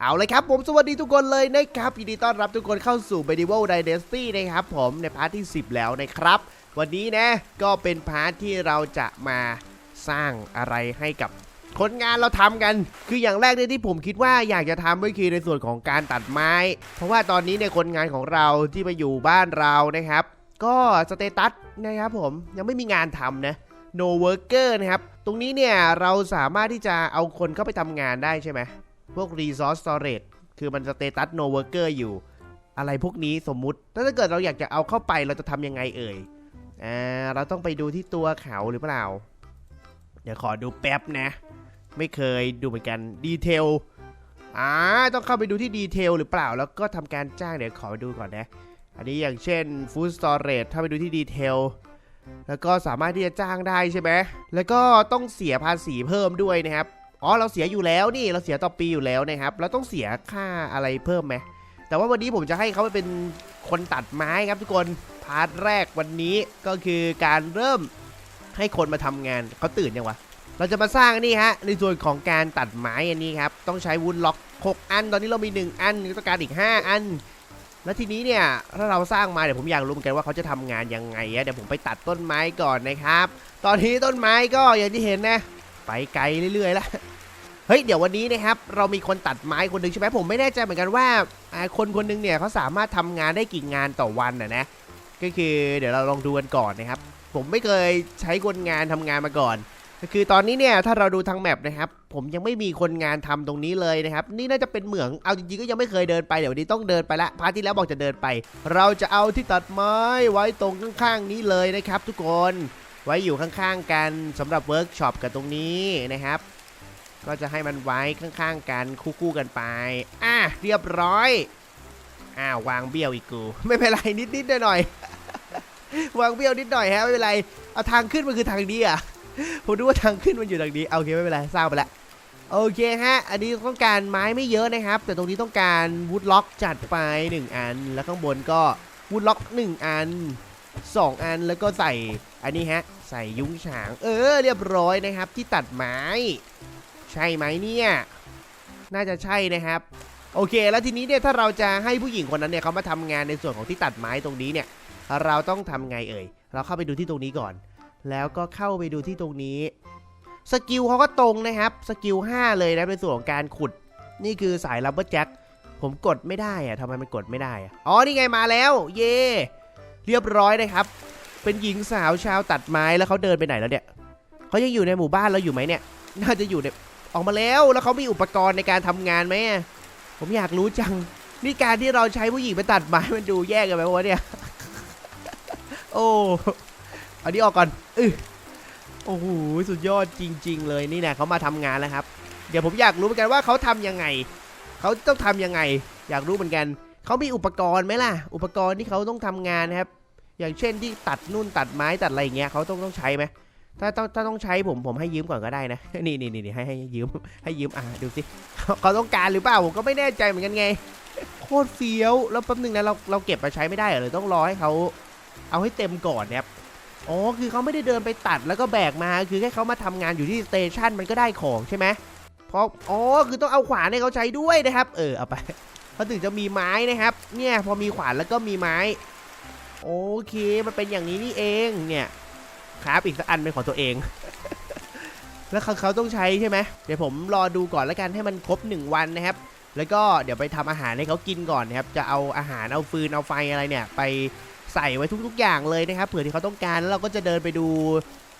เอาเลยครับผมสวัสดีทุกคนเลยนะครับยินดีต้อนรับทุกคนเข้าสู่ Medieval Dynasty นะครับผมในพาร์ทที่ 10 แล้วนะครับ วันนี้นะก็เป็นพาร์ทที่เราจะมาสร้างอะไรให้กับคนงานเราทำกัน คืออย่างแรกเนี่ยที่ผมคิดว่าอยากจะทำก็คือในส่วนของการตัดไม้ เพราะว่าตอนนี้เนี่ยคนงานของเราที่มาอยู่บ้านเรานะครับ ก็สเตตัสนะครับผมยังไม่มีงานทำนะ no worker นะครับ ตรงนี้เนี่ยเราสามารถที่จะเอาคนเข้าไปทำงานได้ใช่ไหม พวก resource storage คือมันสเตตัส no worker อยู่ อะไรพวกนี้สมมุติถ้าเกิดเราอยากจะเอาเข้าไปเราจะทำยังไงเอ่ยอ่าเราต้องไปดูที่ตัวเขาหรือเปล่า เดี๋ยวขอดูแป๊บนะ ไม่เคยดูเหมือนกันดีเทลอ่าต้องเข้าไปดูที่ดีเทลหรือเปล่า แล้วก็ทำการจ้างเดี๋ยวขอดูก่อนนะ อันนี้อย่างเช่น food storage ถ้าไปดูที่ดีเทลแล้วก็สามารถที่จะจ้างได้ใช่ไหมแล้วก็ต้องเสียภาษีเพิ่มด้วยนะครับ อ๋อเราเสียอยู่แล้วนี่เราเสียต่อปีอยู่แล้วนะครับเราต้องเสียค่าอะไรเพิ่มไหมแต่ว่าวันนี้ผมจะให้เขาไปเป็นคนตัดไม้ครับทุกคนพาร์ทแรกวันนี้ก็คือการเริ่มให้คนมาทำงานเขาตื่นยังวะเราจะมาสร้างนี่ฮะในส่วนของการตัดไม้อันนี้ครับต้องใช้วุ้นล็อก 6 อัน ตอนนี้เรามี 1 อันต้องการอีก 5 อัน แล้วทีนี้เนี่ยถ้าเราสร้างมาเดี๋ยวผมอยากรู้เหมือนกันว่าเขาจะทำงานยังไงอะเดี๋ยวผมไปตัดต้นไม้ก่อนนะครับ ตอนนี้ต้นไม้ก็อย่างที่เห็นนะ ไปไกลเรื่อยๆแล้ว เฮ้ยเดี๋ยววันนี้นะครับเรามีคนตัดไม้คนหนึ่งใช่ไหมผมไม่แน่ใจเหมือนกันว่าคนคนหนึงเนี่ยเขาสามารถทำงานได้กี่งานต่อวันนะนะก็คือเดี๋ยวเราลองดูกันก่อนนะครับ ผมไม่เคยใช้คนงานทำงานมาก่อนก็คือตอนนี้เนี่ยถ้าเราดูทางแมปนะครับ ผมยังไม่มีคนงานทำตรงนี้เลยนะครับ นี่น่าจะเป็นเหมืองเอาจริงๆก็ยังไม่เคยเดินไปเดี๋ยววันนี้ต้องเดินไปละพาร์ทที่แล้วบอกจะเดินไป เราจะเอาที่ตัดไม้ไว้ตรงข้างๆนี้เลยนะครับ ทุกคนไว้อยู่ข้างๆกันสำหรับเวิร์กช็อปกับตรงนี้นะครับ ก็จะให้มันไว้ข้างๆกันคู่ๆกันไป อะเรียบร้อย อ้าววางเบี้ยวอีกกู ไม่เป็นไรนิดๆหน่อยๆวางเบี้ยวนิดหน่อยฮะไม่เป็นไร เอาทางขึ้นมันคือทางนี้อะผมดูว่าทางขึ้นมันอยู่ทางนี้เอาโอเคไม่เป็นไรสร้างไปละโอเคฮะ อันนี้ต้องการไม้ไม่เยอะนะครับ แต่ตรงนี้ต้องการวูดล็อกจัดไป 1 อัน แล้วข้างบนก็วูดล็อก 1 อัน 2 อันแล้วก็ใส่อันนี้ฮะ ใส่ยุ้งฉาง เออ เรียบร้อยนะครับที่ตัดไม้ ใช่ไหมเนี่ย น่าจะใช่นะครับ โอเค แล้วทีนี้เนี่ยถ้าเราจะให้ผู้หญิงคนนั้นเนี่ยเขามาทำงานในส่วนของที่ตัดไม้ตรงนี้เนี่ย เราต้องทำไงเอ่ย เราเข้าไปดูที่ตรงนี้ก่อน แล้วก็เข้าไปดูที่ตรงนี้ สกิลเขาก็ตรงนะครับ สกิล 5 เลยนะในส่วนของการขุด นี่คือสายลับเบอร์แจ็ค ผมกดไม่ได้อะทำไมมันกดไม่ได้อะอ๋อ นี่ไงมาแล้ว เย่เรียบร้อยนะครับ เป็นหญิงสาวชาวตัดไม้แล้วเขาเดินไปไหนแล้วเนี่ยเขายังอยู่ในหมู่บ้านเราอยู่ไหมเนี่ย น่าจะอยู่ใน ออกมาแล้วแล้วเขามีอุปกรณ์ในการทำงานไหมผมอยากรู้จังนี่การที่เราใช้ผู้หญิงไปตัดไม้มันดูแย่กันไหมวะเนี่ยโอ้เอานี้ออกก่อนออโอ้โหสุดยอดจริง ๆ เลยนี่นะเขามาทำงานแล้วครับ เดี๋ยวผมอยากรู้เหมือนกันว่าเขาทำยังไงเขาต้องทำยังไง อยากรู้เหมือนกันเขามีอุปกรณ์ไหมล่ะ อุปกรณ์ที่เขาต้องทำงานนะครับ อย่างเช่นที่ตัดนู่นตัดไม้ตัดอะไรอย่างเงี้ยเขาต้องต้องใช้ไหม ถ้าต้องถ้าต้องใช้ผมผมให้ยืมก่อนก็ได้นะ นี่นี่นี่ให้ให้ยืมให้ยืมอะดูสิเขาต้องการหรือเปล่าผมก็ไม่แน่ใจเหมือนกันไง โคตรเฟี้ยวแล้วแป๊บนึงนะเราเราเก็บมาใช้ไม่ได้เหรอเลยต้องรอให้เขาเอาให้เต็มก่อนนะครับอ๋อคือเขาไม่ได้เดินไปตัดแล้วก็แบกมาคือแค่เขามาทำงานอยู่ที่สเตชันมันก็ได้ของใช่ไหมเพราะอ๋อคือต้องเอาขวานให้เขาใช้ด้วยนะครับ เออเอาไปเขาถึงจะมีไม้นะครับ เนี่ยพอมีขวานแล้วก็มีไม้ โอเคมันเป็นอย่างนี้นี่เองเนี่ย ครับอีกสักอันเป็นของตัวเอง แล้วเขาเขาต้องใช้ใช่ไหมเดี๋ยวผมรอดูก่อนแล้วกันให้มันครบ 1 วันนะครับ แล้วก็เดี๋ยวไปทำอาหารให้เขากินก่อนนะครับ จะเอาอาหารเอาฟืนเอาไฟอะไรเนี่ย ไปใส่ไว้ทุก ๆ อย่างเลยนะครับเผื่อที่เขาต้องการแล้วเราก็จะเดินไปดู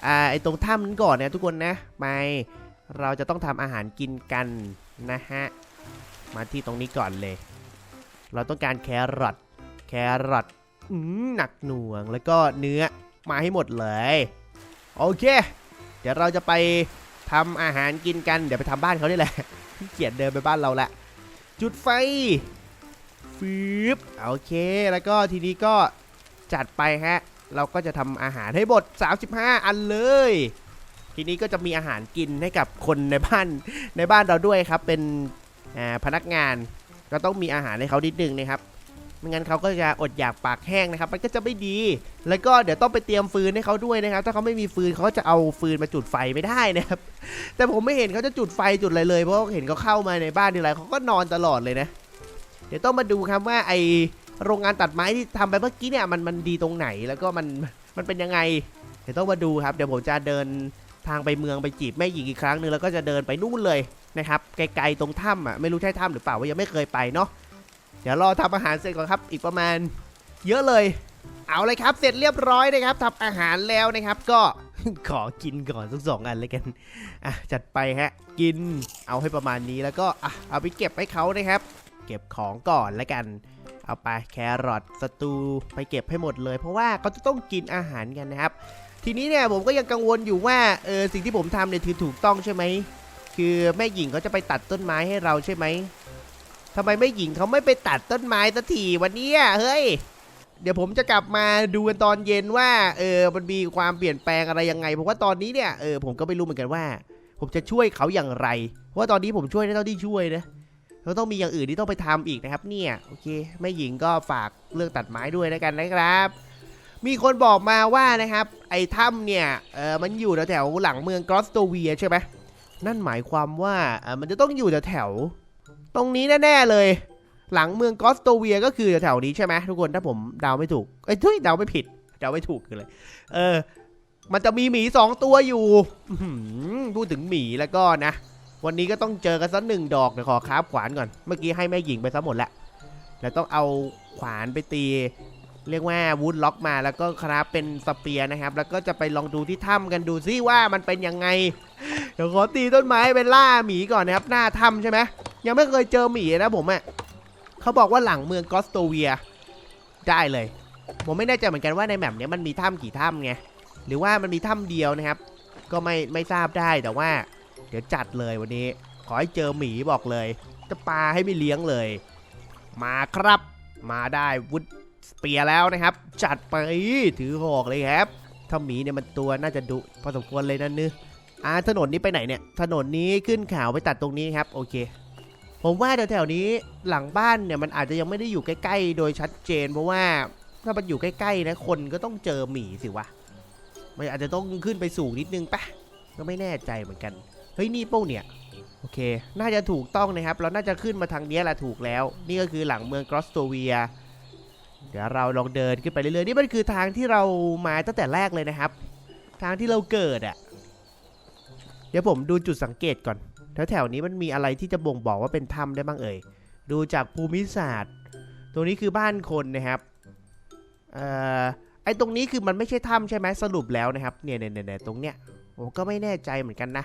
อ่าไอตรงถ้ำนั้นก่อนนะทุกคนนะไม่เราจะต้องทำอาหารกินกันนะฮะมาที่ตรงนี้ก่อนเลย เราต้องการแครอทแครอทอืมหนักหน่วงแล้วก็เนื้อ มาให้หมดเลย โอเค เดี๋ยวเราจะไปทำอาหารกินกัน เดี๋ยวไปทำบ้านเขานี่แหละขี้เกียจเดินไปบ้านเราละ จุดไฟฟืบโอเค แล้วก็ทีนี้ก็จัดไปฮะ เราก็จะทำอาหารให้หมด 35 อันเลย ทีนี้ก็จะมีอาหารกินให้กับคนในบ้านในบ้านเราด้วยครับ เป็นพนักงานก็ต้องมีอาหารให้เขานิดนึงนะครับ ไม่งั้นเขาก็จะอดอยากปากแห้งนะครับ มันก็จะไม่ดี แล้วก็เดี๋ยวต้องไปเตรียมฟืนให้เขาด้วยนะครับ ถ้าเขาไม่มีฟืนเขาก็จะเอาฟืนมาจุดไฟไม่ได้นะครับ แต่ผมไม่เห็นเขาจะจุดไฟจุดอะไรเลย เพราะเห็นเขาเข้ามาในบ้านทีไรเขาก็นอนตลอดเลยนะ เดี๋ยวต้องมาดูครับว่าไอโรงงานตัดไม้ที่ทำไปเมื่อกี้เนี่ยมันมันดีตรงไหน แล้วก็มันมันเป็นยังไง เดี๋ยวต้องมาดูครับ เดี๋ยวผมจะเดินทางไปเมืองไปจีบแม่หญิงอีกครั้งหนึ่งแล้วก็จะเดินไปนู่นเลยนะครับ ไกลๆตรงถ้ำอะ ไม่รู้ใช่ถ้ำหรือเปล่าว่ายังไม่เคยไปเนาะ ดี๋ยวรอทำอาหารเสร็จก่อนครับ อีกประมาณเยอะเลย เอาเลยครับ เสร็จเรียบร้อยนะครับทำอาหารแล้วนะครับ ก็ขอกินก่อนสักสองอันเลยกันอะจัดไปฮะ กินเอาให้ประมาณนี้แล้วก็อะเอาไปเก็บให้เขานะครับ เก็บของก่อนแล้วกัน เอาไปแครอทสตูไปเก็บให้หมดเลย เพราะว่าเขาจะต้องกินอาหารกันนะครับ ทีนี้เนี่ยผมก็ยังกังวลอยู่ว่าเออสิ่งที่ผมทำเนี่ยถือถูกต้องใช่ไหมคือแม่หญิงเขาจะไปตัดต้นไม้ให้เราใช่ไหม ทำไมแม่หญิงเขาไม่ไปตัดต้นไม้สักทีวันนี้เฮ้ย เดี๋ยวผมจะกลับมาดูกันตอนเย็นว่าเออมันมีความเปลี่ยนแปลงอะไรยังไงเพราะว่าตอนนี้เนี่ยเออผมก็ไม่รู้เหมือนกันว่า ผมจะช่วยเขาอย่างไร เพราะว่าตอนนี้ผมช่วยได้เท่าที่ช่วยนะเราต้องมีอย่างอื่นที่ต้องไปทำอีกนะครับ เนี่ยโอเคแม่หญิงก็ฝากเรื่องตัดไม้ด้วยแล้วกันนะครับ มีคนบอกมาว่านะครับ ไอ้ถ้ำเนี่ยเออมันอยู่แถวหลังเมืองกรอสโตเวียใช่ไหมนั่นหมายความว่าเออมันจะต้องอยู่แถว ตรงนี้แน่ๆเลย หลังเมืองกอสโตเวียก็คือแถวๆนี้ใช่ไหมทุกคนถ้าผมเดาไม่ถูกเอ้ยทุยเดาไม่ผิดเดาไม่ถูกคืออะไรเออ มันจะมีหมีสองตัวอยู่พูดถึงหมีแล้วก็นะ วันนี้ก็ต้องเจอกันสักหนึ่งดอกเดี๋ยวขอคราบขวานก่อน เมื่อกี้ให้แม่หญิงไปซะหมดแล้วแล้วต้องเอาขวานไปตี เรียกว่าวูดล็อกมาแล้วก็คราฟเป็นสเปียร์นะครับ แล้วก็จะไปลองดูที่ถ้ำกันดูซิว่ามันเป็นยังไง เดี๋ยวขอตีต้นไม้ไปล่าหมีก่อนนะครับ หน้าถ้ำใช่ไหมยังไม่เคยเจอหมีนะผมอะ่ะเขาบอกว่าหลังเมืองกอสโตเวีย ได้เลย ผมไม่แน่ใจเหมือนกันว่าในแมปเนี้ยมันมีถ้ำกี่ถ้ำไงหรือว่ามันมีถ้ำเดียวนะครับ ก็ไม่ไม่ทราบได้แต่ว่า เดี๋ยวจัดเลยวันนี้ ขอให้เจอหมีบอกเลย จะปลาให้ไม่เลี้ยงเลย มาครับ มาได้วุฒเปียแล้วนะครับ จัดไปถือหอกเลยครับถ้าหมีเนี่ยมันตัวน่าจะดุพอสมควรเลยนั่นนึ อ่าถนนนี้ไปไหนเนี่ย ถนนนี้ขึ้นขาวไปตัดตรงนี้ครับโอเค ผมว่าแถวๆนี้หลังบ้านเนี่ยมันอาจจะยังไม่ได้อยู่ใกล้ๆ โดยชัดเจน เพราะว่าถ้ามันอยู่ใกล้ๆนะคนก็ต้องเจอหมีสิวะมันอาจจะต้องขึ้นไปสูงนิดนึงปะก็ไม่แน่ใจเหมือนกันเฮ้ยนี่เป้าเนี่ยโอเค น่าจะถูกต้องนะครับ เราน่าจะขึ้นมาทางนี้แหละถูกแล้ว นี่ก็คือหลังเมืองกรอสโตเวีย เดี๋ยวเราลองเดินขึ้นไปเรื่อยๆ นี่มันคือทางที่เรามาตั้งแต่แรกเลยนะครับ ทางที่เราเกิดอะ่ะ ดี๋ยวผมดูจุดสังเกตก่อน แถวๆนี้มันมีอะไรที่จะบ่งบอกว่าเป็นถ้ำได้บ้างเอ่ย ดูจากภูมิศาสตร์ ตรงนี้คือบ้านคนนะครับ เอ่อ ไอตรงนี้คือมันไม่ใช่ถ้ำใช่ไหมสรุปแล้วนะครับ เนี่ยเนี่ยเนี่ยตรงเนี้ยผมก็ไม่แน่ใจเหมือนกันนะ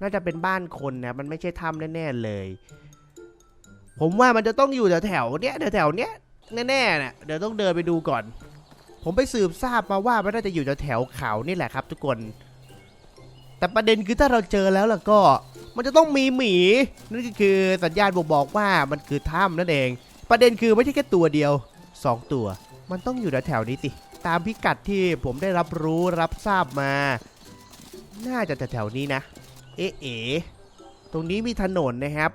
น่าจะเป็นบ้านคนนะ มันไม่ใช่ถ้ำแน่ๆเลย ผมว่ามันจะต้องอยู่แถวๆเนี้ยแถวๆเนี้ยแน่ๆนะเดี๋ยวต้องเดินไปดูก่อน ผมไปสืบทราบมาว่ามันน่าจะอยู่แถวๆเขานี่แหละครับ ทุกคน แต่ประเด็นคือถ้าเราเจอแล้วล่ะก็ มันจะต้องมีหมี นั่นก็คือสัญญาณบ่งบอกว่ามันคือถ้ำนั่นเอง ประเด็นคือไม่ใช่แค่ตัวเดียวสองตัว มันต้องอยู่แถวๆนี้สิตามพิกัดที่ผมได้รับรู้รับทราบมา น่าจะแถวๆนี้นะ เอ๊ะเอ๋ตรงนี้มีถนนนะครับ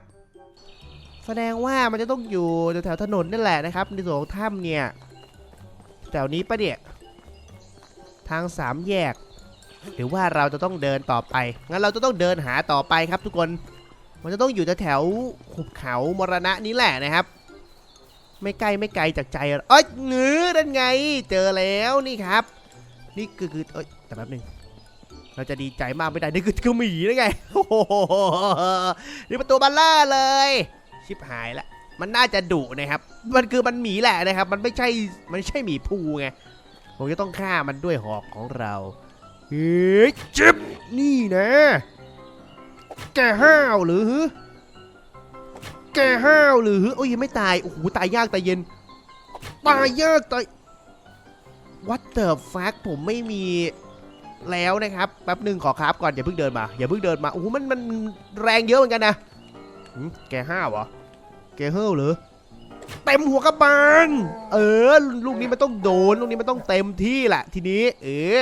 แสดงว่ามันจะต้องอยู่แถวๆถนนนั่นแหละนะครับ ในส่วนของถ้ำเนี่ยแถวนี้ปะเนี่ยทางสามแยก หรือว่าเราจะต้องเดินต่อไป งั้นเราจะต้องเดินหาต่อไปครับทุกคน มันจะต้องอยู่แถวหุบเขามรณะนี้แหละนะครับ ไม่ไกลไม่ไกลจากใจเราเอ้ยเงื้อนั่นไง เจอแล้วนี่ครับ นี่คือคือเอ้ยแต่แป๊บหนึงเราจะดีใจมากไม่ได้ นี่คือคือหมีนะไง โอ้โห นี่ประตูบัลล่าเลย ชิบหายละ มันน่าจะดุนะครับ มันคือมันหมีแหละนะครับ มันไม่ใช่ มันไม่ใช่หมีภูไง ผมจะต้องฆ่ามันด้วยหอกของเรา เฮ้ยจิบนี่นะ แกห้าวหรือฮึแกห้าวหรือฮึโอ้ยยังไม่ตาย โอ้โห ตายยากตายเย็น ตายยากตาย What the fuck ผมไม่มีแล้วนะครับ แป๊บหนึ่งขอคราฟก่อน อย่าเพิ่งเดินมา อย่าเพิ่งเดินมา โอ้โห มัน มันแรงเยอะเหมือนกันนะหืมแกห้าวเหรอ แกเฮ้าเหรอเต็มหัวกระบาล เออ ลูกนี้มันต้องโดน ลูกนี้มันต้องเต็มที่แหละ ทีนี้ เออ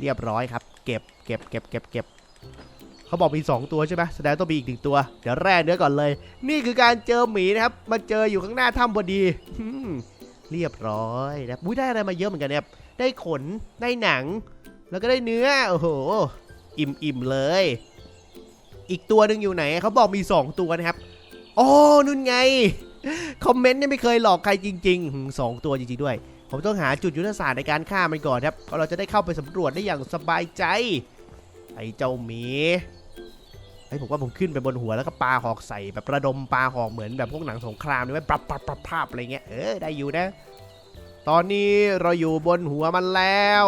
เรียบร้อยครับ เก็บเก็บเก็บเก็บเก็บเขาบอกมี 2 ตัวใช่ไหมแสดงต้องมีอีกหนึ่งตัว เดี๋ยวแร่เนื้อก่อนเลย นี่คือการเจอหมีนะครับ มาเจออยู่ข้างหน้าถ้ำพอดีเรียบร้อยนะบุ้ยได้อะไรมาเยอะเหมือนกันนะครับ ได้ขน ได้หนัง แล้วก็ได้เนื้อ โอ้โห อิ่มอิ่มเลย อีกตัวหนึ่งอยู่ไหน เขาบอกมี 2 ตัวนะครับอ๋อนู่นไง คอมเมนต์เนี่ยไม่เคยหลอกใครจริงๆสองตัวจริงๆด้วย ผมต้องหาจุดยุทธศาสตร์ในการฆ่ามันก่อนครับเพราะเราจะได้เข้าไปสำรวจได้อย่างสบายใจ ไอ้เจ้าหมีไอ้ผมว่าผมขึ้นไปบนหัวแล้วก็ปาหอกใส่แบบระดมปาหอกเหมือนแบบพวกหนังสงครามเลยไหมปรับปรับปรับปรับอะไรเงี้ยเออได้อยู่นะ ตอนนี้เราอยู่บนหัวมันแล้ว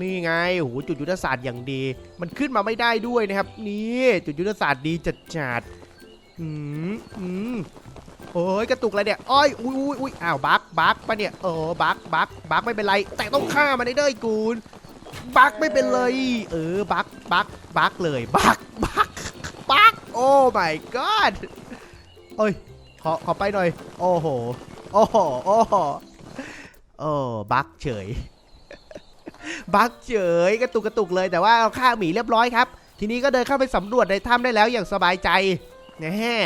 นี่ไงโอ้โหจุดยุทธศาสตร์อย่างดี มันขึ้นมาไม่ได้ด้วยนะครับ นี่จุดยุทธศาสตร์ดีจัดจัดอืมอืมโอ้ยกระตุกอะไรเนี่ยอ้อยอุ้ยอุ้ยอุ้ยอ้าวบัก บักปะเนี่ยเออบักบักบักไม่เป็นไร แต่ต้องฆ่ามันได้เด้อกูลบักไม่เป็นเลย เออบักบักบักเลยบักบักบักโอ้ my god เอ้ยขอขอไปหน่อย โอ้โหโอ้โหโอ้โหโอ้บักเฉยบักเฉยกระตุกกระตุกเลยแต่ว่าเอาฆ่าหมีเรียบร้อยครับ ทีนี้ก็เดินเข้าไปสำรวจในถ้ำได้แล้วอย่างสบายใจแน่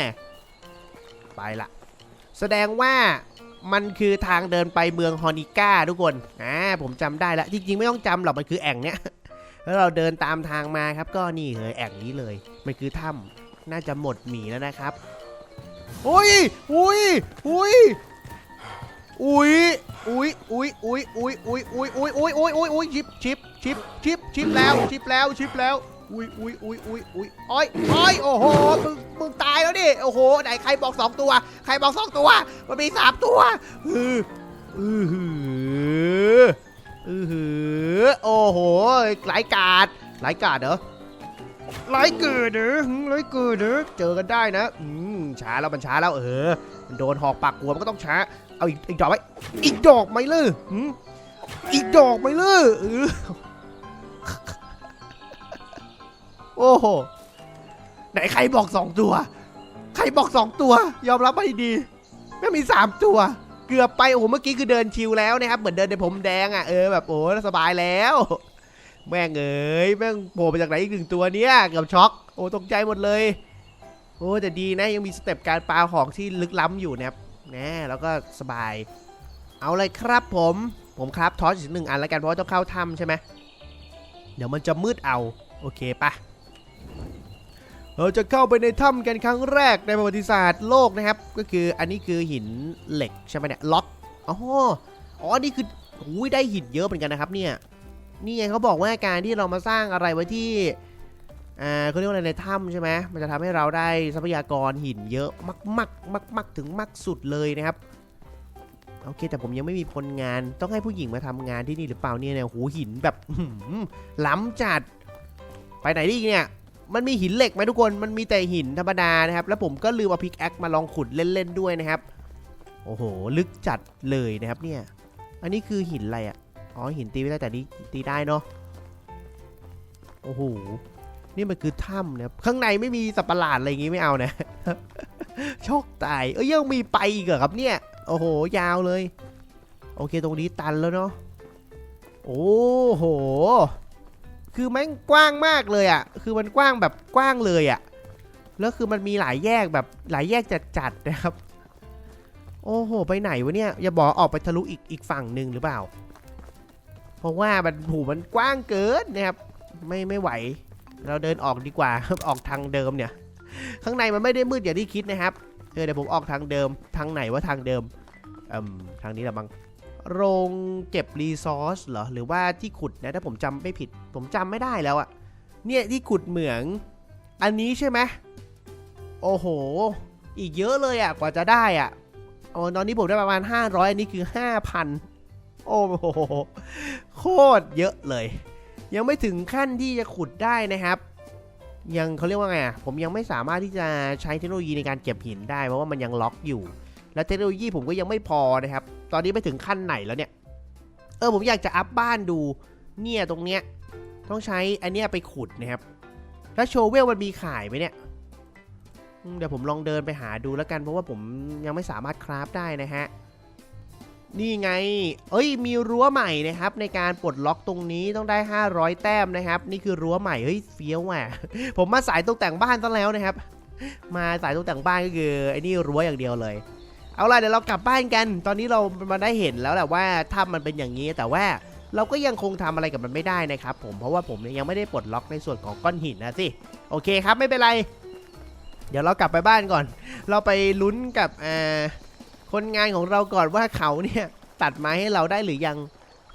ไปละแสดงว่า มันคือทางเดินไปเมืองฮอนิก้าทุกคน อ่า ผมจำได้แล้ว จริงๆ ไม่ต้องจำหรอก มันคือแอ่งเนี้ย แล้วเราเดินตามทางมาครับ ก็นี่เลยแอ่งนี้เลย มันคือถ้ำน่าจะหมดหมีแล้วนะครับอุ้ยอุ้ย อุ้ย อุ้ย อุ้ย อุ้ย อุ้ย อุ้ย อุ้ย อุ้ย อุ้ย อุ้ย อุ้ย อุ้ย อุ้ย ชิป ชิป ชิป ชิป ชิปแล้ว ชิปแล้ว ชิปแล้ว อุ้ยอุ้ยอุ้ยอุ้ยอุ้ยอ้อยอ้อยโอ้โหมึงมึงตายแล้วดิโอ้โหไหนใครบอกสองตัว ใครบอกสองตัว มันมีสามตัวอืออือหืออือหือโอ้โหหลายกาดหลายกาดเหรอหลายเกิดเหรอหึหลายเกิดเหรอเจอกันได้นะอืมช้าแล้วมันช้าแล้วเออมันโดนหอกปากหัวมันก็ต้องช้าเอาอีกอีกดอกไหมอีกดอกไหมเลยหืมอีกดอกไหมเลยเออ โอ้โห ไหนใครบอกสองตัว ใครบอกสองตัว ยอมรับไม่ดีไม่มีสามตัว เกือบไปโอ้โหเมื่อกี้คือเดินชิวแล้วนะครับ เหมือนเดินในผมแดงอะ เออแบบโอ้สบายแล้ว แม่งเอ้ยแม่งโผล่มาจากไหนอีกหนึ่งตัวเนี้ยเกือบช็อก โอ้ตกใจหมดเลย โอ้แต่ดีนะยังมีสเต็ปการปาหอกที่ลึกล้ำอยู่นะครับแน่แล้วก็สบาย เอาเลยครับผม ผมครับทอสอีกหนึ่งอันแล้วกันเพราะว่าต้องเข้าถ้ำใช่ไหมเดี๋ยวมันจะมืดเอา โอเคปะ เราจะเข้าไปในถ้ำกันครั้งแรกในประวัติศาสตร์โลกนะครับ ก็คืออันนี้คือหินเหล็กใช่ไหมเนี่ยล็อกอ๋ออ๋อนี่คืออุ้ยได้หินเยอะเหมือนกันนะครับเนี่ยนี่ไงเขาบอกว่าการที่เรามาสร้างอะไรไว้ที่อ่าเขาเรียกว่าอะไรในถ้ำใช่ไหมมันจะทำให้เราได้ทรัพยากรหินเยอะมากมากมากมากๆถึงมากสุดเลยนะครับโอเค แต่ผมยังไม่มีพลงานต้องให้ผู้หญิงมาทำงานที่นี่หรือเปล่าเนี่ยเนี่ยโหหินแบบหือล้ำจัด ไปไหนดีเนี่ย มันมีหินเหล็กไหมทุกคน มันมีแต่หินธรรมดานะครับ แล้วผมก็ลืมเอาพิกแอคมาลองขุดเล่นๆด้วยนะครับ โอ้โห ลึกจัดเลยนะครับเนี่ย อันนี้คือหินอะไรอะ อ๋อ หินตีไม่ได้แต่นี้ตีได้เนาะ โอ้โห นี่มันคือถ้ำนะครับ ข้างในไม่มีสัตว์ประหลาดอะไรอย่างงี้ไม่เอานะ โชคตาย เอ้ยยังมีไปอีกเหรอครับเนี่ย โอ้โห ยาวเลย โอเค ตรงนี้ตันแล้วเนาะ โอ้โห คือแม่งกว้างมากเลยอะ่ะ คือมันกว้างแบบกว้างเลยอะ่ะ แล้วคือมันมีหลายแยกแบบหลายแยกจัดๆนะครับ โอ้โห ไปไหนวะเนี่ย อย่าบอกออกไปทะลุอีกอีกฝั่งหนึ่งหรือเปล่า เพราะว่ามันหูมันกว้างเกินนะครับ ไม่ไม่ไหว เราเดินออกดีกว่าออกทางเดิมเนี่ย ข้างในมันไม่ได้มืดอย่างที่คิดนะครับ เออเดี๋ยวผมออกทางเดิม ทางไหนว่าทางเดิมเอืมทางนี้แหละมั้ง โรงเก็บรีซอสเหรอ หรือว่าที่ขุดนะ ถ้าผมจำไม่ผิด ผมจำไม่ได้แล้วอะเนี่ยที่ขุดเหมือง อันนี้ใช่ไหมโอ้โห อีกเยอะเลยอะกว่าจะได้อะโอ้ตอนนี้ผมได้ประมาณ 500 อันนี้คือ 5,000 โอ้โห โคตรเยอะเลย ยังไม่ถึงขั้นที่จะขุดได้นะครับ ยังเขาเรียกว่าไงอะผมยังไม่สามารถที่จะใช้เทคโนโลยีในการเก็บหินได้ เพราะว่ามันยังล็อกอยู่ และเทคโนโลยีผมก็ยังไม่พอนะครับ ตอนนี้ไปถึงขั้นไหนแล้วเนี่ย เออผมอยากจะอัพบ้านดู เนี่ยตรงเนี้ย ต้องใช้อันเนี้ยไปขุดนะครับ แล้วโชเวลมันมีขายไหมเนี่ย เดี๋ยวผมลองเดินไปหาดูแล้วกันเพราะว่าผมยังไม่สามารถคราฟได้นะฮะ นี่ไง เอ้ยมีรั้วใหม่นะครับ ในการปลดล็อกตรงนี้ต้องได้ 500 แต้มนะครับ นี่คือรั้วใหม่ เฮ้ยเฟี้ยวอะ ผมมาสายตกแต่งบ้านซะแล้วนะครับ มาสายตกแต่งบ้านก็คือไอ้นี่รั้วอย่างเดียวเลย เอาล่ะเดี๋ยวเรากลับบ้านกัน ตอนนี้เรามาได้เห็นแล้วแหละว่าถ้ำมันเป็นอย่างนี้แต่ว่าเราก็ยังคงทำอะไรกับมันไม่ได้นะครับผมเพราะว่าผมยังไม่ได้ปลดล็อกในส่วนของก้อนหินนะสิโอเคครับไม่เป็นไร เดี๋ยวเรากลับไปบ้านก่อน เราไปลุ้นกับคนงานของเราก่อนว่าเขาเนี่ยตัดไม้ให้เราได้หรือยัง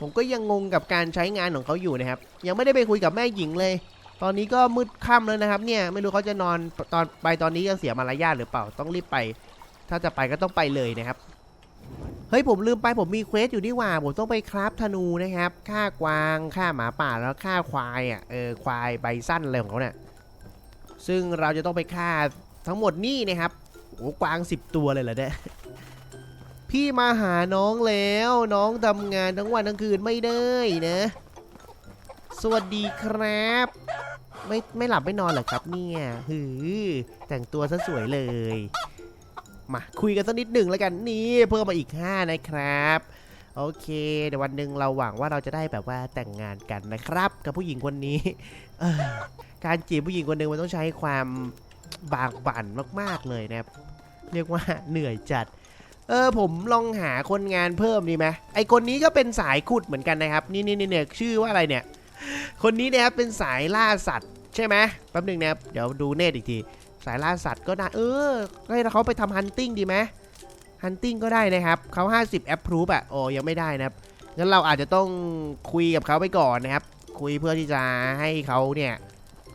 ผมก็ยังงงกับการใช้งานของเขาอยู่นะครับ ยังไม่ได้ไปคุยกับแม่หญิงเลย ตอนนี้ก็มืดค่ำแล้วนะครับ เนี่ยไม่รู้เขาจะนอนตอนไปตอนนี้จะเสียมารยาทหรือเปล่าต้องรีบไป ถ้าจะไปก็ต้องไปเลยนะครับ เฮ้ยผมลืมไปผมมีเควสอยู่นี่ว่า ผมต้องไปคราฟธนูนะครับฆ่ากวางฆ่าหมาป่าแล้วฆ่าควายอะเออควายใบสั้นอะไรของเขาเนี่ยซึ่งเราจะต้องไปฆ่าทั้งหมดนี่นะครับโอ้กวาง 10 ตัวเลยเหรอเนี่ยพี่มาหาน้องแล้วน้องทำงานทั้งวันทั้งคืนไม่ได้นะ สวัสดีครับ ไม่ไม่หลับไม่นอนเหรอครับเนี่ยหือแต่งตัวซะสวยเลย มาคุยกันสักนิดหนึ่งแล้วกันนี่เพิ่มมาอีก 5 นะครับ โอเคเดี๋ยววันหนึ่งเราหวังว่าเราจะได้แบบว่าแต่งงานกันนะครับ กับผู้หญิงคนนี้การจีบผู้หญิงคนหนึ่งมันต้องใช้ความบากบั่นมาก ๆเลยนะครับเรียกว่าเหนื่อยจัด เออผมลองหาคนงานเพิ่มดีไหมไอคนนี้ก็เป็นสายขุดเหมือนกันนะครับ นี่นี่นี่เนี่ยชื่อว่าอะไรเนี่ย คนนี้นะครับเป็นสายล่าสัตว์ ใช่ไหมแป๊บหนึ่งนะครับเดี๋ยวดูเนตอีกที สายล่าสัตว์ก็ได้เออให้เขาไปทำฮันติ้งดีไหมฮันติ้งก็ได้นะครับเขา50 approve อะโอ้ยังไม่ได้นะครับงั้นเราอาจจะต้องคุยกับเขาไปก่อนนะครับ คุยเพื่อที่จะให้เขาเนี่ย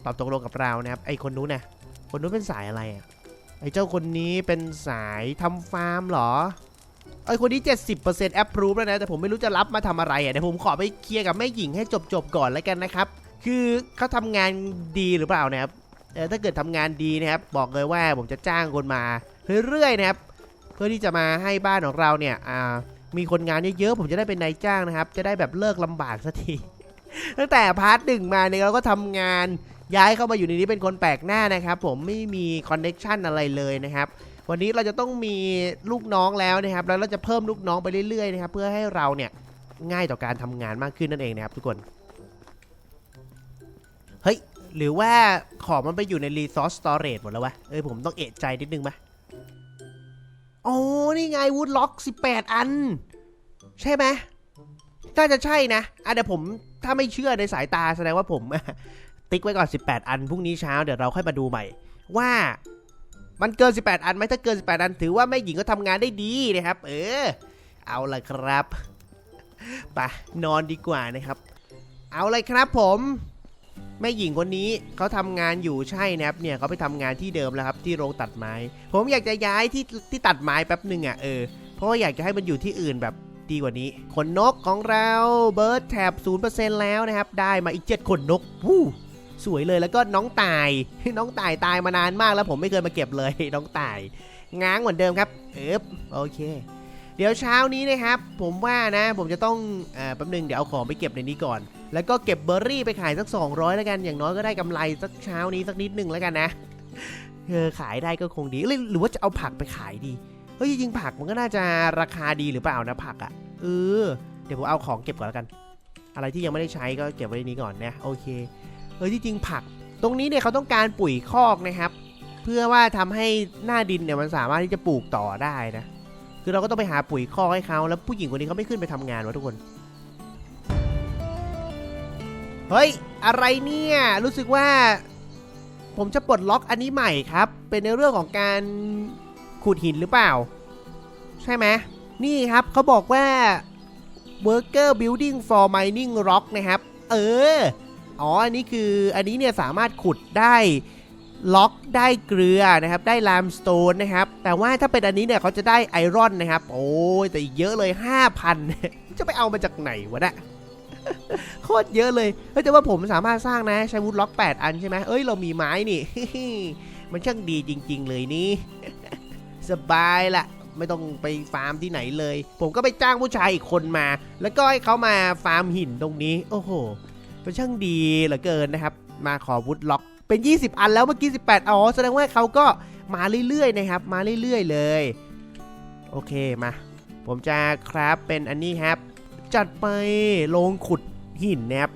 ตอบตกลงกับเรานะครับไอคนนู้นนะคนนู้นเป็นสายอะไรอะไอเจ้าคนนี้เป็นสายทำฟาร์มเหรอไอคนนี้ 70% approve แล้วนะ แต่ผมไม่รู้จะรับมาทำอะไรอะเดี๋ยวผมขอไปเคลียร์กับแม่หญิงให้จบๆก่อนแล้วกันนะครับ คือเขาทำงานดีหรือเปล่านะครับ ถ้าเกิดทำงานดีนะครับบอกเลยว่าผมจะจ้างคนมาเรื่อยๆนะครับ เพื่อที่จะมาให้บ้านของเราเนี่ยอ่ามีคนงานเยอะๆผมจะได้เป็นนายจ้างนะครับ จะได้แบบเลิกลำบากสักทีตั้งแต่พาร์ทหนึ่งมาเนี่ยเราก็ทำงานย้ายเข้ามาอยู่ในนี้เป็นคนแปลกหน้านะครับ ผมไม่มีคอนเน็ชันอะไรเลยนะครับ วันนี้เราจะต้องมีลูกน้องแล้วนะครับ แล้วเราจะเพิ่มลูกน้องไปเรื่อยๆนะครับ เพื่อให้เราเนี่ยง่ายต่อการทำงานมากขึ้นนั่นเองนะครับทุกคน หรือว่าของมันไปอยู่ใน Resource Storage หมดแล้ววะ เอ้ยผมต้องเอะใจนิดนึงไหมอ๋อนี่ไงวูดล็อก18 อัน ใช่ไหมน่าจะใช่นะอะเดี๋ยวผมถ้าไม่เชื่อในสายตาแสดงว่าผม ติ๊กไว้ก่อน 18 อันพรุ่งนี้เช้าเดี๋ยวเราค่อยมาดูใหม่ ว่ามันเกิน 18 อันไหมถ้าเกิน 18 อันถือว่าแม่หญิงก็ทำงานได้ดีนะครับ เออ เอาละครับไปนอนดีกว่านะครับ เอาเลยครับผม แม่หญิงคนนี้เขาทำงานอยู่ใช่นะครับเนี่ยเขาไปทำงานที่เดิมแล้วครับที่โรงตัดไม้ ผมอยากจะย้ายที่ที่ตัดไม้แป๊บหนึ่งอะเออเพราะว่าอยากจะให้มันอยู่ที่อื่นแบบดีกว่านี้ขนนกของเราเบิร์ดแท็บ0%แล้วนะครับ ได้มาอีก7ขนนกวู้สวยเลยแล้วก็น้องตาย น้องตายตายมานานมากแล้วผมไม่เคยมาเก็บเลยน้องตาย ง้างเหมือนเดิมครับเอ๊บโอเค เดี๋ยวเช้านี้นะครับ ผมว่านะ ผมจะต้องเอ่อแป๊บหนึงเดี๋ยวเอาของไปเก็บในนี้ก่อน แล้วก็เก็บเบอร์รี่ไปขายสัก 200 แล้วกัน อย่างน้อยก็ได้กำไรสักเช้านี้สักนิดหนึ่งแล้วกันนะ เออขายได้ก็คงดี หรือหรือว่าจะเอาผักไปขายดี เฮ้ยจริงๆผักมันก็น่าจะราคาดีหรือเปล่านะผักอะ่ะ เออ เดี๋ยวผมเอาของเก็บก่อนแล้วกัน อะไรที่ยังไม่ได้ใช้ก็เก็บไว้ในนี้ก่อนนะ โอเคเออที่จริงผัก ตรงนี้เนี่ยเขาต้องการปุ๋ยคอกนะครับ เพื่อว่าทำให้หน้าดินเนี่ยมันสามารถที่จะปลูกต่อได้นะ คือเราก็ต้องไปหาปุ๋ยคอกให้เขาแล้วผู้หญิงคนนี้เขาไม่ขึ้นไปทำงานวะทุกคน เฮ้ย อะไรเนี่ย รู้สึกว่า ผมจะปลดล็อกอันนี้ใหม่ครับ เป็นในเรื่องของการขุดหินหรือเปล่า ใช่ไหมนี่ครับเขาบอกว่า worker building for mining rock นะครับ เออ อ๋อ อันนี้คืออันนี้เนี่ยสามารถขุดได้ล็อกได้เกลือนะครับ ได้ลามสโตนนะครับ แต่ว่าถ้าเป็นอันนี้เนี่ยเขาจะได้ไอรอนนะครับ โอ้ยแต่อีกเยอะเลย 5,000 จะไปเอามาจากไหนวะเนี่ย โคตรเยอะเลย เฮ้ยแต่ว่าผมสามารถสร้างนะใช้วูดล็อก 8 อันใช่ไหมเอ้ยเรามีไม้นี่ มันช่างดีจริง ๆ เลยนี่ สบายละไม่ต้องไปฟาร์มที่ไหนเลย ผมก็ไปจ้างผู้ชายอีกคนมา แล้วก็ให้เขามาฟาร์มหินตรงนี้ โอ้โหมันช่างดีเหลือเกินนะครับ มาขอวูดล็อกเป็น 20 อันแล้วเมื่อกี้ 18อ๋อแสดงว่าเขาก็มาเรื่อยๆนะครับ มาเรื่อยๆเลย โอเคมา ผมจะครับเป็นอันนี้ครับ จัดไปโรงขุดหินนะครับ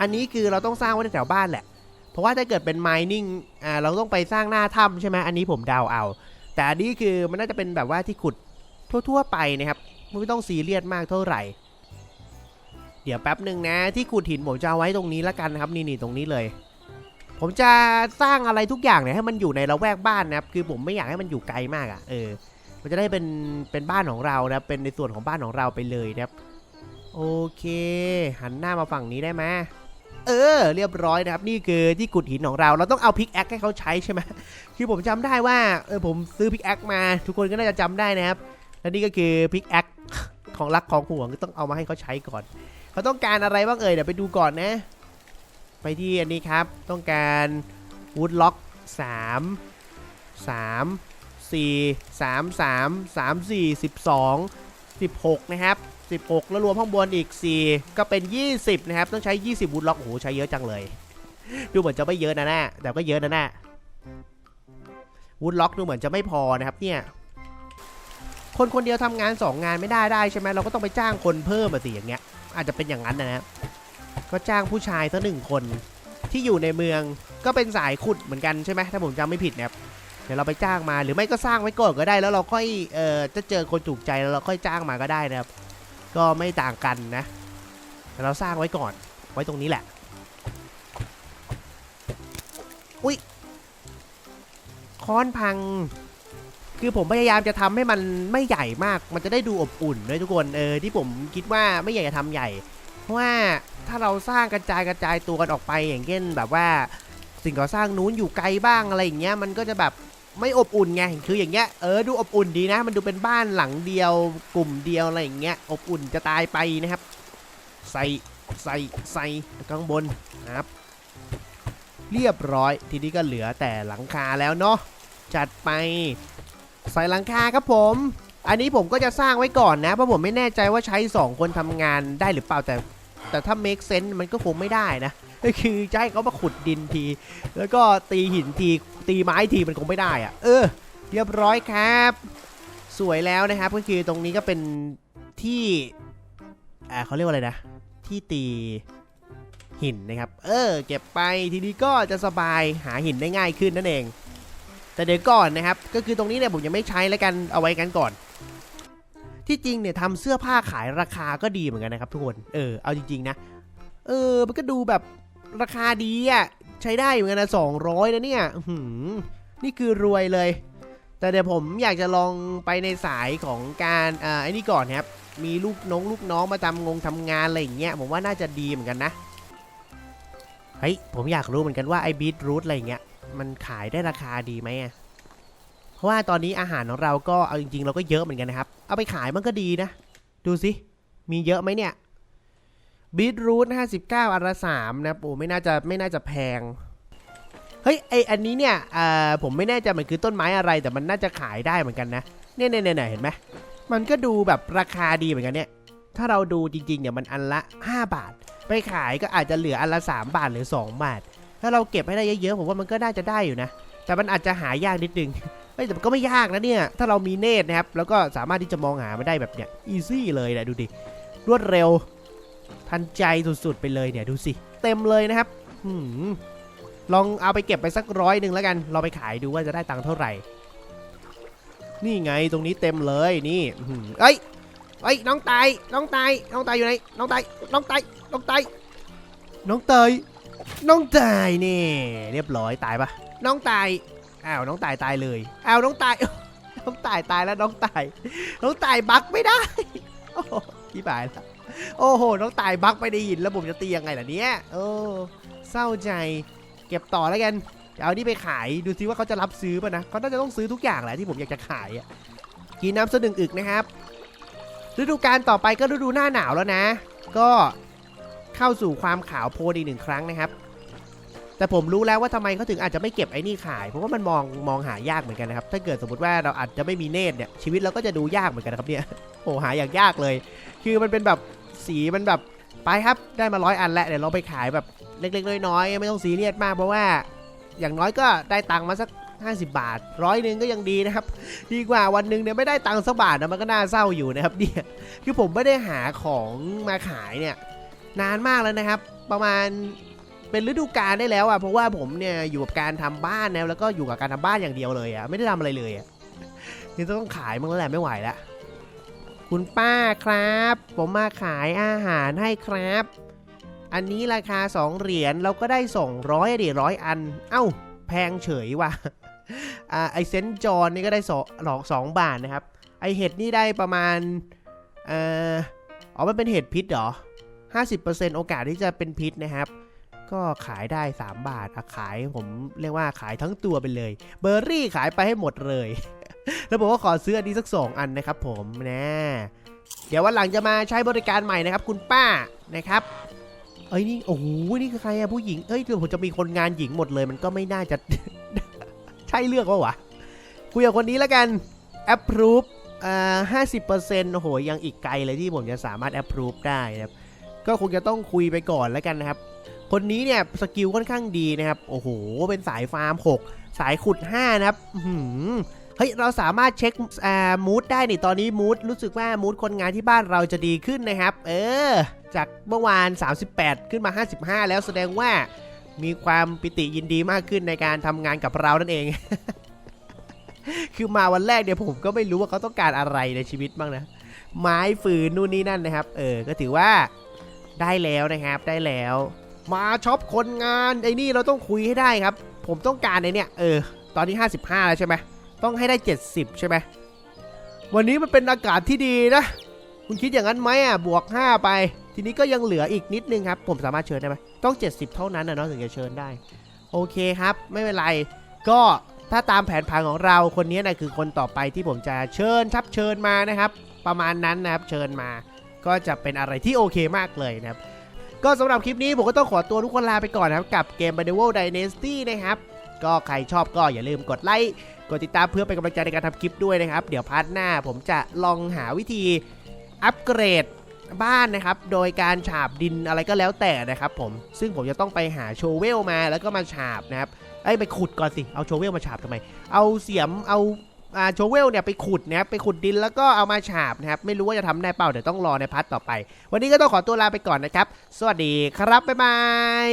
อันนี้คือเราต้องสร้างไว้แถวบ้านแหละ เพราะว่าถ้าเกิดเป็น mining อ่าเราต้องไปสร้างหน้าถ้ำใช่ไหมอันนี้ผมเดาเอา แต่อันนี้คือมันน่าจะเป็นแบบว่าที่ขุดทั่วๆไปนะครับไม่ต้องซีเรียสมากเท่าไหร่ เดี๋ยวแป๊บหนึ่งนะที่ขุดหินผมจะเอาไว้ตรงนี้แล้วกันครับนี่นี่ตรงนี้เลย ผมจะสร้างอะไรทุกอย่างเนี่ยให้มันอยู่ในละแวกบ้านนะครับคือผมไม่อยากให้มันอยู่ไกลมากอะ่ะเออมันจะได้เป็นเป็นบ้านของเรานะเป็นในส่วนของบ้านของเราไปเลยนะครับ โอเค หันหน้ามาฝั่งนี้ได้ไหมเออ เรียบร้อยนะครับ นี่คือที่ขุดหินของเรา เราต้องเอาพิกแอคให้เขาใช้ใช่ไหมคือผมจำได้ว่าเออผมซื้อพิกแอคมา ทุกคนก็น่าจะจำได้นะครับ และนี่ก็คือพิกแอคของรักของห่วงต้องเอามาให้เขาใช้ก่อน เขาต้องการอะไรบ้างเอ่ยเดี๋ยวไปดูก่อนนะ ไปที่อันนี้ครับ ต้องการวูดล็อก3 3 4 3 3 3 4 12 16นะครับ 16 แล้วรวมข้างบนอีก 4 ก็เป็น 20 นะครับ ต้องใช้ 20 วูดล็อก โอ้โห ใช้เยอะจังเลย ดูเหมือนจะไม่เยอะนะแน่แต่ก็เยอะนะแน่วูดล็อกดูเหมือนจะไม่พอนะครับเนี่ย คนคนเดียวทำงาน 2 งานไม่ได้ได้ใช่ไหมเราก็ต้องไปจ้างคนเพิ่มมาสิอย่างเงี้ย อาจจะเป็นอย่างนั้นนะครับก็จ้างผู้ชายสักหนึ่งคนที่อยู่ในเมืองก็เป็นสายขุดเหมือนกันใช่ไหมถ้าผมจำไม่ผิดนะครับเดี๋ยวเราไปจ้างมาหรือไม่ก็สร้างไว้ก่อนก็ได้ แล้วเราค่อยเอ่อจะเจอคนถูกใจแล้วเราค่อยจ้างมาก็ได้นะครับ ก็ไม่ต่างกันนะแต่เราสร้างไว้ก่อน ไว้ตรงนี้แหละ อุ้ยค้อนพัง คือผมพยายามจะทำให้มันไม่ใหญ่มาก มันจะได้ดูอบอุ่นด้วยทุกคน เออ ที่ผมคิดว่าไม่อยากจะทำใหญ่ เพราะว่าถ้าเราสร้างกระจายกระจายตัวกันออกไปอย่างเช่นแบบว่าสิ่งก่อสร้างนู้นอยู่ไกลบ้างอะไรอย่างเงี้ย มันก็จะแบบ ไม่อบอุ่นไงคืออย่างเงี้ยเออดูอบอุ่นดีนะ มันดูเป็นบ้านหลังเดียวกลุ่มเดียวอะไรอย่างเงี้ยอบอุ่นจะตายไปนะครับ ใส่ใส่ใส่ข้างบนนะครับ เรียบร้อยทีนี้ก็เหลือแต่หลังคาแล้วเนาะจัดไปใส่หลังคาครับผม อันนี้ผมก็จะสร้างไว้ก่อนนะเพราะผมไม่แน่ใจว่าใช้ 2 คนทำงานได้หรือเปล่าแต่ แต่ถ้า make sense มันก็คงไม่ได้นะคือจะให้เขามาขุดดินที แล้วก็ตีหินที ตีไม้ทีมันคงไม่ได้อะเออ เรียบร้อยครับ สวยแล้วนะครับก็คือตรงนี้ก็เป็นที่อ่าเขาเรียกว่าอะไรนะ ที่ตีหินนะครับ เออ เก็บไปทีนี้ก็จะสบายหาหินได้ง่ายขึ้นนั่นเอง แต่เดี๋ยวก่อนนะครับ ก็คือตรงนี้เนี่ยผมยังไม่ใช้แล้วกันเอาไว้กันก่อน ที่จริงเนี่ยทำเสื้อผ้าขายราคาก็ดีเหมือนกันนะครับทุกคน เออ เอาจริงๆนะ เออ มันก็ดูแบบ ราคาดีอะใช้ได้เหมือนกันนะสองร้อยนะเนี่ยหือนี่คือรวยเลย แต่เดี๋ยวผมอยากจะลองไปในสายของการอ่าไอ้นี่ก่อนครับ มีลูกน้องลูกน้องมาทำงงทำงานอะไรอย่างเงี้ยผมว่าน่าจะดีเหมือนกันนะเฮ้ยผมอยากรู้เหมือนกันว่าไอ้บีทรูทอะไรอย่างเงี้ยมันขายได้ราคาดีไหมอะเพราะว่าตอนนี้อาหารของเราก็เอาจริงๆ เราก็เยอะเหมือนกันนะครับ เอาไปขายมันก็ดีนะ ดูสิมีเยอะไหมเนี่ย บีทรูท59อันละ3นะโอ้ไม่น่าจะไม่น่าจะแพง เฮ้ยไออันนี้เนี่ยเอ่าผมไม่แน่ใจมันคือต้นไม้อะไรแต่มันน่าจะขายได้เหมือนกันนะเนี่ยเนี่ยเนี่ยเห็นไหมมันก็ดูแบบราคาดีเหมือนกันเนี่ย ถ้าเราดูจริงๆเนี่ยมันอันละ 5 บาท ไปขายก็อาจจะเหลืออันละ 3 บาทหรือ 2 บาท ถ้าเราเก็บให้ได้เยอะๆผมว่ามันก็น่าจะได้อยู่นะ แต่มันอาจจะหายากนิดนึงเฮ้ยแต่ก็ไม่ยากนะเนี่ย ถ้าเรามีเนตนะครับ แล้วก็สามารถที่จะมองหามันได้แบบเนี้ยอีซี่เลยแหละดูดิ รวดเร็ว ทันใจสุดๆไปเลยเนี่ยดูสิ เต็มเลยนะครับหืมลองเอาไปเก็บไปสักร้อยหนึ่งแล้วกัน เราไปขายดูว่าจะได้ตังค์เท่าไหร่ นี่ไงตรงนี้เต็มเลยนี่อื้อหือเอ้ยเอ้ยน้องตายน้องตายน้องตายอยู่ไหนน้องตายน้องตายน้องตายน้องตายน้องตายนี่เรียบร้อยตายปะน้องตายอ้าวน้องตายตายเลยอ้าวน้องตายน้องตายตายแล้วน้องตาย น้องตายบักไม่ได้โอ้โหพี่บายละ โอ้โห น้องตายบักไม่ได้ยินแล้วผมจะตียังไงล่ะเนี่ยโอ้เศร้าใจ เก็บต่อแล้วกันเอานี่ไปขายดูซิว่าเขาจะรับซื้อป่ะนะเขาน่าจะต้องซื้อทุกอย่างแหละที่ผมอยากจะขายอะกินน้ำสะดึงอึกนะครับ ฤดูกาลต่อไปก็ฤดูหน้าหนาวแล้วนะ ก็เข้าสู่ความขาวโพลนอีกหนึ่งครั้งนะครับ แต่ผมรู้แล้วว่าทำไมเขาถึงอาจจะไม่เก็บไอ้นี่ขาย เพราะว่ามันมองมองหายากเหมือนกันนะครับ ถ้าเกิดสมมติว่าเราอาจจะไม่มีเนตรเนี่ยชีวิตเราก็จะดูยากเหมือนกันนะครับเนี่ยโอ้หาอย่างยากเลย คือมันเป็นแบบ สีมันแบบไปครับได้มาร้อยอันแล้วเดี๋ยวเราไปขายแบบเล็กๆน้อยๆไม่ต้องซีเรียสมากเพราะว่า อย่างน้อยก็ได้ตังค์มาสัก 50 บาทร้อยหนึ่งก็ยังดีนะครับ ดีกว่าวันหนึ่งเนี่ยไม่ได้ตังค์สักบาทนะมันก็น่าเศร้าอยู่นะครับเนี่ยคือผมไม่ได้หาของมาขายเนี่ยนานมากแล้วนะครับ ประมาณเป็นฤดูกาลได้แล้วอะเพราะว่าผมเนี่ยอยู่กับการทำบ้านนะแล้วก็อยู่กับการทำบ้านอย่างเดียวเลยอะไม่ได้ทำอะไรเลยอะนี่ต้องขายมั้งแล้วแหละไม่ไหวแล้ว คุณป้าครับ ผมมาขายอาหารให้ครับ อันนี้ราคา 2 เหรียญเราก็ได้ส่งร้อยดิร้อยอัน เอ้า แพงเฉยว่ะอ่าไอเซนจอนนี่ก็ได้สองหลอกสองบาทนะครับ ไอเห็ดนี่ได้ประมาณเอ่ออ๋อมันเป็นเห็ดพิษเหรอ 50%โอกาสที่จะเป็นพิษนะครับ ก็ขายได้ 3 บาทอะขายผมเรียกว่าขายทั้งตัวไปเลย เบอร์รี่ขายไปให้หมดเลย แล้วผมก็ขอซื้ออันนี้สัก2อันนะครับ ผมนะเดี๋ยววันหลังจะมาใช้บริการใหม่นะครับ คุณป้านะครับเอ้ยนี่โอ้โหนี่คือใครอะผู้หญิงเอ้ยผมจะมีคนงานหญิงหมดเลย มันก็ไม่น่าจะ ใช่เลือกวะวะคุยกับคนนี้แล้วกัน approve อ่าห้าสิบเปอร์เซ็นต์โอ้โหยังอีกไกลเลยที่ผมจะสามารถ approve ได้นะครับก็คงจะต้องคุยไปก่อนแล้วกันนะครับ คนนี้เนี่ยสกิลค่อนข้างดีนะครับ โอ้โห เป็นสายฟาร์ม 6 สายขุด 5 นะครับหือ เฮ้ยเราสามารถเช็คอ่ามูดได้นี่ตอนนี้มูดรู้สึกว่ามูดคนงานที่บ้านเราจะดีขึ้นนะครับ เออ จากเมื่อวาน 38 ขึ้นมา 55 แล้วแสดงว่ามีความปิติยินดีมากขึ้นในการทำงานกับเรานั่นเอง คือมาวันแรกเนี่ยผมก็ไม่รู้ว่าเขาต้องการอะไรในชีวิตบ้างนะ ไม้ฟืนนู่นนี่นั่นนะครับ เออ ก็ถือว่าได้แล้วนะครับ ได้แล้ว มาช็อปคนงานไอ้นี่เราต้องคุยให้ได้ครับ ผมต้องการไอ้เนี่ยเออ ตอนนี้ 55 แล้วใช่ไหม ต้องให้ได้ 70 ใช่ไหมวันนี้มันเป็นอากาศที่ดีนะ คุณคิดอย่างนั้นไหมอะบวก 5 ไป ทีนี้ก็ยังเหลืออีกนิดนึงครับ ผมสามารถเชิญได้ไหมต้อง 70 เท่านั้นนะเนาะถึงจะเชิญได้ โอเคครับ ไม่เป็นไร ก็ถ้าตามแผนผังของเราคนนี้นะคือคนต่อไปที่ผมจะเชิญทับเชิญมานะครับ ประมาณนั้นนะครับเชิญมา ก็จะเป็นอะไรที่โอเคมากเลยนะครับก็สำหรับคลิปนี้ผมก็ต้องขอตัวทุกคนลาไปก่อนนะครับกับเกม b a n d e w o Dynasty นะครับ ก็ใครชอบก็อย่าลืมกดไลค์กดติดตามเพื่อเป็นกำลังใจในการทำคลิปด้วยนะครับ เดี๋ยวพาร์ทหน้าผมจะลองหาวิธีอัปเกรดบ้านนะครับ โดยการฉาบดินอะไรก็แล้วแต่นะครับผมซึ่งผมจะต้องไปหาโชเวลมาแล้วก็มาฉาบนะครับเอ้ไปขุดก่อนสิเอาโชเวลมาฉาบทำไม เอาเสียมเอาอาโชเวลเนี่ยไปขุดนะครับไปขุดดินแล้วก็เอามาฉาบนะครับไม่รู้ว่าจะทำได้เปล่าเดี๋ยวต้องรอในพาร์ทต่อไป วันนี้ก็ต้องขอตัวลาไปก่อนนะครับ สวัสดีครับบ๊ายบาย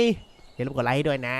อย่าลืมกดไลค์ให้ด้วยนะ